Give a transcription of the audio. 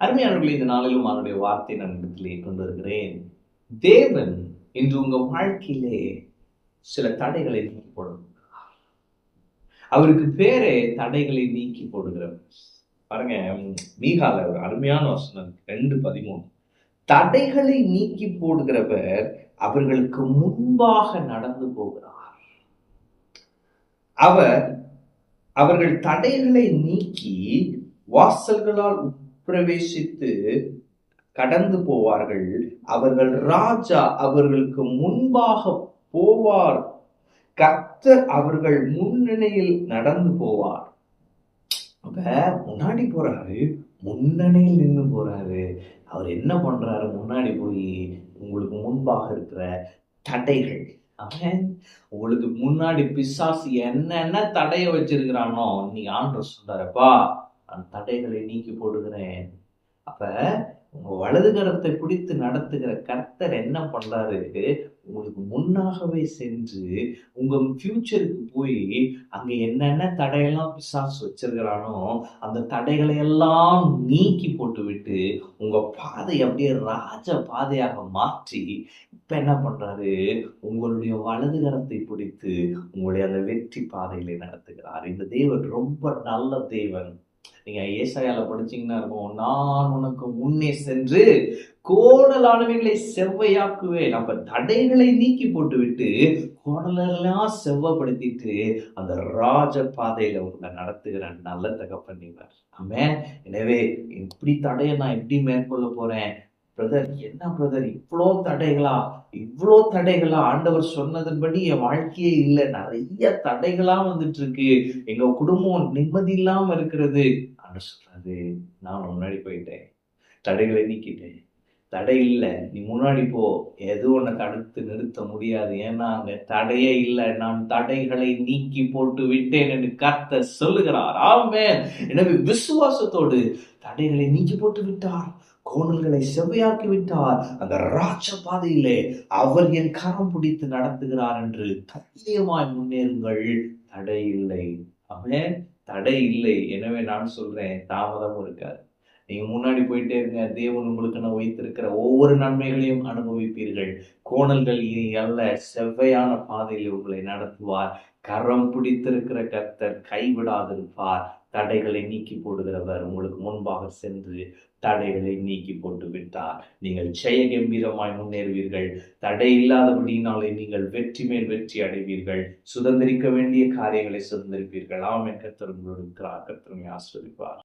அருமையானவர்களே இந்த நாளிலும் அவருடைய வார்த்தை நான் இடத்திலே கொண்டு வருகிறேன் தேவன் இன்று உங்க வாழ்க்கையிலே சில தடைகளை நீக்கி போடும் அவருக்கு பேரே தடைகளை நீக்கி போடுகிறவர். பாருங்க மீகால ஒரு அருமையான வசனம் ரெண்டு பதிமூணு. தடைகளை நீக்கி போடுகிறவர் அவர்களுக்கு முன்பாக நடந்து போகிறார். அவர் அவர்கள் தடைகளை நீக்கி வாசல்களால் பிரவேசித்து கடந்து போவார்கள். அவர்கள் ராஜா அவர்களுக்கு முன்பாக போவார். கர்த்தர் அவர்கள் முன்னணியில் நடந்து போவார். அப்ப முன்னாடி போறாரு முன்னணியில் நின்று போறாரு. அவர் என்ன பண்றாரு? முன்னாடி போய் உங்களுக்கு முன்பாக இருக்கிற தடைகள். அவன் உங்களுக்கு முன்னாடி பிசாசு என்னென்ன தடைய வச்சிருக்கிறானோ நீ ஆண்டு சொல்றாருப்பா. அந்த தடைகளை நீக்கி போடுகிறேன். அப்போ உங்கள் வலது கரத்தை பிடித்து நடத்துகிற கர்த்தர் என்ன பண்ணுறாரு உங்களுக்கு முன்னாகவே சென்று உங்கள் ஃப்யூச்சருக்கு போய் அங்கே என்னென்ன தடையெல்லாம் பிசாசு வச்சிருக்கிறானோ அந்த தடைகளை எல்லாம் நீக்கி போட்டுவிட்டு உங்கள் பாதை அப்படியே ராஜ பாதையாக மாற்றி இப்போ என்ன பண்ணுறாரு உங்களுடைய வலது கரத்தை பிடித்து உங்களுடைய அந்த வெற்றி பாதையிலே நடத்துகிறார். இந்த தேவன் ரொம்ப நல்ல தேவன். நீங்க ஏசாயால படிச்சீங்கன்னா இருக்கும் நான் உனக்கு முன்னே சென்று கோடலானவைகளை செவ்வையாக்குவேன். அப்ப தடைகளை நீக்கி போட்டு விட்டு கோடலெல்லாம் செவ்வப்படுத்திட்டு அந்த ராஜ பாதையில உங்களை நடத்துகிற நல்ல தகப்பன் ஆமே எனவே இப்படி தடையை நான் எப்படி மேற்கொள்ள போறேன்? பிரதர் என்ன பிரதர் இவ்வளோ தடைகளா? இவ்வளோ தடைகளா? ஆண்டவர் சொன்னதன்படி என் வாழ்க்கையே இல்லை. நிறைய தடைகளா வந்துட்டு இருக்கு எங்க குடும்பம் நிம்மதி இல்லாம இருக்கிறது. ஆண்டு சொல்றாரு நான் முன்னாடி போயிட்டேன். தடைகளை நீக்கிட்டேன். தடை இல்லை. நீ முன்னாடி போ. எது ஒன்று தடுத்து நிறுத்த முடியாது. ஏன்னா அங்கே தடையே இல்லை. நான் தடைகளை நீக்கி போட்டு விட்டேன் என்று கத்த சொல்லுகிறார். ஆமே எனவே விசுவாசத்தோடு தடைகளை நீக்கி போட்டு விட்டார். கோணல்களை செவ்வையாக்கி விட்டார். அந்த ராட்ச பாதையிலே அவர் என் கரம் பிடித்து நடத்துகிறார் என்று தைரியமாய் முன்னேறுங்கள். தடை இல்லை. அவன் தடை இல்லை. எனவே நான் சொல்றேன் தாமதம் இருக்காது. நீங்க முன்னாடி போயிட்டே இருங்க. தேவன் உங்களுக்கு நான் வைத்திருக்கிற ஒவ்வொரு நன்மைகளையும் அனுபவிப்பீர்கள். கோணல்கள் இனி அல்ல செவ்வையான பாதையில் உங்களை நடத்துவார். கரம் பிடித்திருக்கிற கர்த்தர் கைவிடாதிருப்பார். தடைகளை நீக்கி போடுகிறவர் உங்களுக்கு முன்பாக சென்று தடைகளை நீக்கி போட்டு விட்டார். நீங்கள் ஜெய கம்பீரமாய் முன்னேறுவீர்கள். தடை இல்லாதபடியினாலே நீங்கள் வெற்றி மேல் வெற்றி அடைவீர்கள். சுதந்திரிக்க வேண்டிய காரியங்களை சுதந்திரிப்பீர்கள். ஆமென். கர்த்தர் உங்களோடு இருக்கிறார். கர்த்தர் ஆஸ்வதிப்பார்.